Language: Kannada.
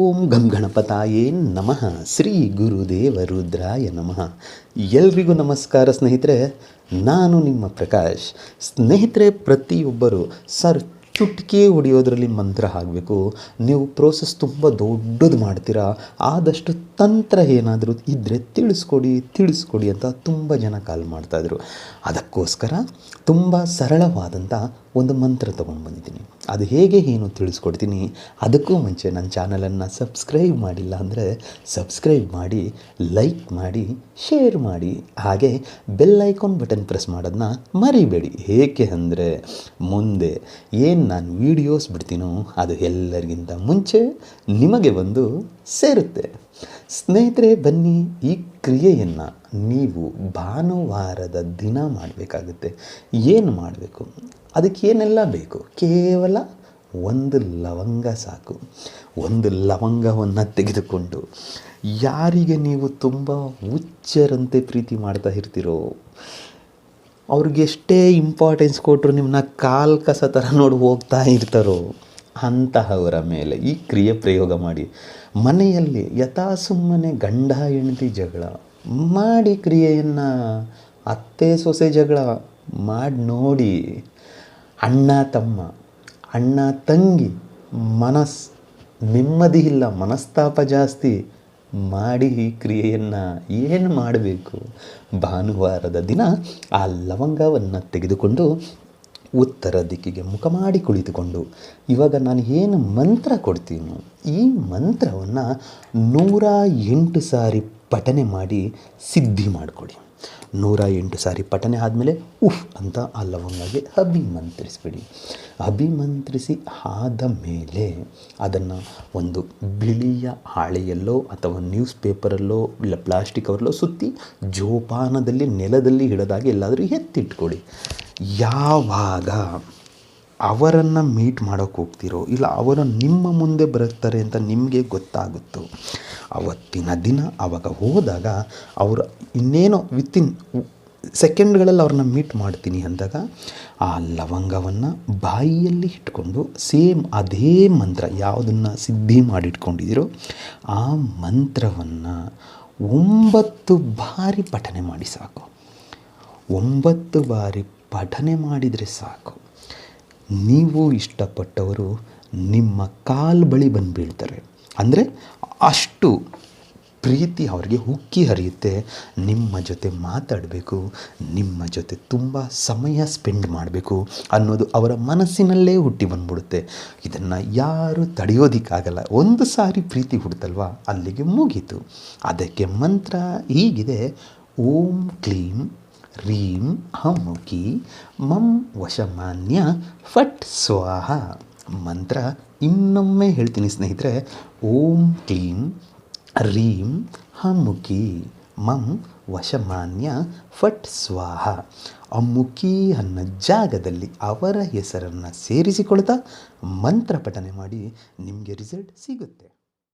ಓಂ ಗಂ ಗಣಪತಾಯೇ ನಮಃ. ಶ್ರೀ ಗುರುದೇವ ರುದ್ರಾಯ ನಮಃ. ಎಲ್ರಿಗೂ ನಮಸ್ಕಾರ ಸ್ನೇಹಿತರೆ, ನಾನು ನಿಮ್ಮ ಪ್ರಕಾಶ್. ಸ್ನೇಹಿತರೆ, ಪ್ರತಿಯೊಬ್ಬರು ಸರ್ ಚುಟ್ಕಿ ಹೊಡೆಯೋದ್ರಲ್ಲಿ ಮಂತ್ರ ಆಗಬೇಕು ನೀವು ಪ್ರೋಸೆಸ್ ತುಂಬ ದೊಡ್ಡದು ಮಾಡ್ತೀರಾ. ಆದಷ್ಟು ತಂತ್ರ ಏನಾದರೂ ಇದ್ದರೆ ತಿಳಿಸ್ಕೊಡಿ ತಿಳಿಸ್ಕೊಡಿ ಅಂತ ತುಂಬ ಜನ ಕಾಲ್ ಮಾಡ್ತಾಯಿದ್ರು ಅದಕ್ಕೋಸ್ಕರ ತುಂಬ ಸರಳವಾದಂಥ ಒಂದು ಮಂತ್ರ ತೊಗೊಂಡು ಬಂದಿದ್ದೀನಿ. ಅದು ಹೇಗೆ ಏನು ತಿಳಿಸ್ಕೊಡ್ತೀನಿ, ಅದಕ್ಕೂ ಮುಂಚೆ ನನ್ನ ಚಾನಲನ್ನು ಸಬ್ಸ್ಕ್ರೈಬ್ ಮಾಡಿಲ್ಲ ಅಂದರೆ ಸಬ್ಸ್ಕ್ರೈಬ್ ಮಾಡಿ ಲೈಕ್ ಮಾಡಿ ಶೇರ್ ಮಾಡಿ. ಹಾಗೆ ಬೆಲ್ ಐಕಾನ್ ಬಟನ್ ಪ್ರೆಸ್ ಮಾಡೋದನ್ನ ಮರಿಬೇಡಿ. ಏಕೆ ಅಂದರೆ ಮುಂದೆ ಏನು ನಾನು ವೀಡಿಯೋಸ್ ಬಿಡ್ತೀನೋ, ಅದು ಎಲ್ಲರಿಗಿಂತ ಮುಂಚೆ ನಿಮಗೆ ಬಂದು ಸೇರುತ್ತೆ. ಸ್ನೇಹಿತರೆ, ಬನ್ನಿ ಈ ಕ್ರಿಯೆಯನ್ನು ನೀವು ಭಾನುವಾರದ ದಿನ ಮಾಡಬೇಕಾಗುತ್ತೆ. ಏನು ಮಾಡಬೇಕು? ಅದಕ್ಕೆ ಏನೆಲ್ಲ ಬೇಕು? ಕೇವಲ ಒಂದು ಲವಂಗ ಸಾಕು. ಒಂದು ಲವಂಗವನ್ನು ತೆಗೆದುಕೊಂಡು ಯಾರಿಗೆ ನೀವು ತುಂಬ ಹುಚ್ಚರಂತೆ ಪ್ರೀತಿ ಮಾಡ್ತಾ ಇರ್ತೀರೋ ಅವ್ರಿಗೆ ಎಷ್ಟೇ ಇಂಪಾರ್ಟೆನ್ಸ್ ಕೊಟ್ಟರು ನಿಮ್ಮನ್ನ ಕಾಲ್ ಕಸ ಥರ ನೋಡಿ ಹೋಗ್ತಾ ಇರ್ತಾರೋ ಅಂತಹವರ ಮೇಲೆ ಈ ಕ್ರಿಯೆ ಪ್ರಯೋಗ ಮಾಡಿ. ಮನೆಯಲ್ಲಿ ಯಥಾ ಸುಮ್ಮನೆ ಗಂಡ ಹೆಂಡತಿ ಜಗಳ ಮಾಡಿ ಕ್ರಿಯೆಯನ್ನು ಅತ್ತೆ ಸೊಸೆ ಜಗಳ ಮಾಡಿ ನೋಡಿ ಅಣ್ಣ ತಮ್ಮ, ಅಣ್ಣ ತಂಗಿ ಮನಸ್ ನೆಮ್ಮದಿ ಇಲ್ಲ, ಮನಸ್ತಾಪ ಜಾಸ್ತಿ ಮಾಡಿ ಈ ಕ್ರಿಯೆಯನ್ನು ಏನು ಮಾಡಬೇಕು? ಭಾನುವಾರದ ದಿನ ಆ ಲವಂಗವನ್ನು ತೆಗೆದುಕೊಂಡು ಉತ್ತರ ದಿಕ್ಕಿಗೆ ಮುಖ ಮಾಡಿ ಕುಳಿತುಕೊಂಡು, ಇವಾಗ ನಾನು ಏನು ಮಂತ್ರ ಕೊಡ್ತೀನಿ ಈ ಮಂತ್ರವನ್ನು ನೂರ ಎಂಟು ಸಾರಿ ಪಠನೆ ಮಾಡಿ ಸಿದ್ಧಿ ಮಾಡಿಕೊಡಿ. ನೂರ ಎಂಟು ಸಾರಿ ಪಠನೆ ಆದಮೇಲೆ ಉಫ್ ಅಂತ ಆ ಲವಂಗಗೆ ಅಭಿಮಂತ್ರಿಸ್ಬಿಡಿ. ಅಭಿಮಂತ್ರಿಸಿ ಆದ ಮೇಲೆ ಅದನ್ನು ಒಂದು ಬಿಳಿಯ ಹಾಳೆಯಲ್ಲೋ ಅಥವಾ ನ್ಯೂಸ್ ಪೇಪರಲ್ಲೋ ಇಲ್ಲ ಪ್ಲಾಸ್ಟಿಕ್ ಅವರಲ್ಲೋ ಸುತ್ತಿ ಜೋಪಾನದಲ್ಲಿ ನೆಲದಲ್ಲಿ ಹಿಡದಾಗಿ ಎಲ್ಲಾದರೂ ಎತ್ತಿಟ್ಕೊಳ್ಳಿ ಯಾವಾಗ ಅವರನ್ನು ಮೀಟ್ ಮಾಡೋಕ್ಕೆ ಹೋಗ್ತಿರೋ ಇಲ್ಲ ಅವರು ನಿಮ್ಮ ಮುಂದೆ ಬರುತ್ತಾರೆ ಅಂತ ನಿಮಗೆ ಗೊತ್ತಾಗುತ್ತೋ? ಅವತ್ತಿನ ದಿನ ಆವಾಗ ಹೋದಾಗ ಅವರು ಇನ್ನೇನೋ ವಿತಿನ್ ಸೆಕೆಂಡ್ಗಳಲ್ಲಿ ಅವ್ರನ್ನ ಮೀಟ್ ಮಾಡ್ತೀನಿ ಅಂದಾಗ ಆ ಲವಂಗವನ್ನು ಬಾಯಿಯಲ್ಲಿ ಇಟ್ಕೊಂಡು ಸೇಮ್ ಅದೇ ಮಂತ್ರ ಯಾವುದನ್ನು ಸಿದ್ಧಿ ಮಾಡಿಟ್ಕೊಂಡಿದ್ದೀರೋ ಆ ಮಂತ್ರವನ್ನು ಒಂಬತ್ತು ಬಾರಿ ಪಠನೆ ಮಾಡಿ ಸಾಕು. ಒಂಬತ್ತು ಬಾರಿ ಪಠನೆ ಮಾಡಿದರೆ ಸಾಕು. ನೀವು ಇಷ್ಟಪಟ್ಟವರು ನಿಮ್ಮ ಕಾಲು ಬಳಿ ಬಂದು ಬೀಳ್ತಾರೆ. ಅಂದರೆ ಅಷ್ಟು ಪ್ರೀತಿ ಅವರಿಗೆ ಉಕ್ಕಿ ಹರಿಯುತ್ತೆ. ನಿಮ್ಮ ಜೊತೆ ಮಾತಾಡಬೇಕು, ನಿಮ್ಮ ಜೊತೆ ತುಂಬ ಸಮಯ ಸ್ಪೆಂಡ್ ಮಾಡಬೇಕು ಅನ್ನೋದು ಅವರ ಮನಸ್ಸಿನಲ್ಲೇ ಹುಟ್ಟಿ ಬಂದ್ಬಿಡುತ್ತೆ. ಇದನ್ನು ಯಾರು ತಡೆಯೋದಕ್ಕಾಗಲ್ಲ. ಒಂದು ಸಾರಿ ಪ್ರೀತಿ ಹುಡ್ತಲ್ವಾ? ಅಲ್ಲಿಗೆ ಮುಗೀತು. ಅದಕ್ಕೆ ಮಂತ್ರ ಹೀಗಿದೆ, ಓಂ ಕ್ಲೀಂ ರೀಂ ಹಮುಕಿ ಮಂ ವಶಮಾನ್ಯ ಫಟ್ ಸ್ವಾಹ ಮಂತ್ರ ಇನ್ನೊಮ್ಮೆ ಹೇಳ್ತೀನಿ ಸ್ನೇಹಿತರೆ, ಓಂ ಕ್ಲೀಂ ರೀಂ ಹಮುಕಿ ಮಂ ವಶಮಾನ್ಯ ಫಟ್ ಸ್ವಾಹ। ಅಮುಖಿ ಅನ್ನೋ ಜಾಗದಲ್ಲಿ ಅವರ ಹೆಸರನ್ನು ಸೇರಿಸಿಕೊಳ್ತಾ ಮಂತ್ರ ಪಠನೆ ಮಾಡಿ ನಿಮಗೆ ರಿಸಲ್ಟ್ ಸಿಗುತ್ತೆ.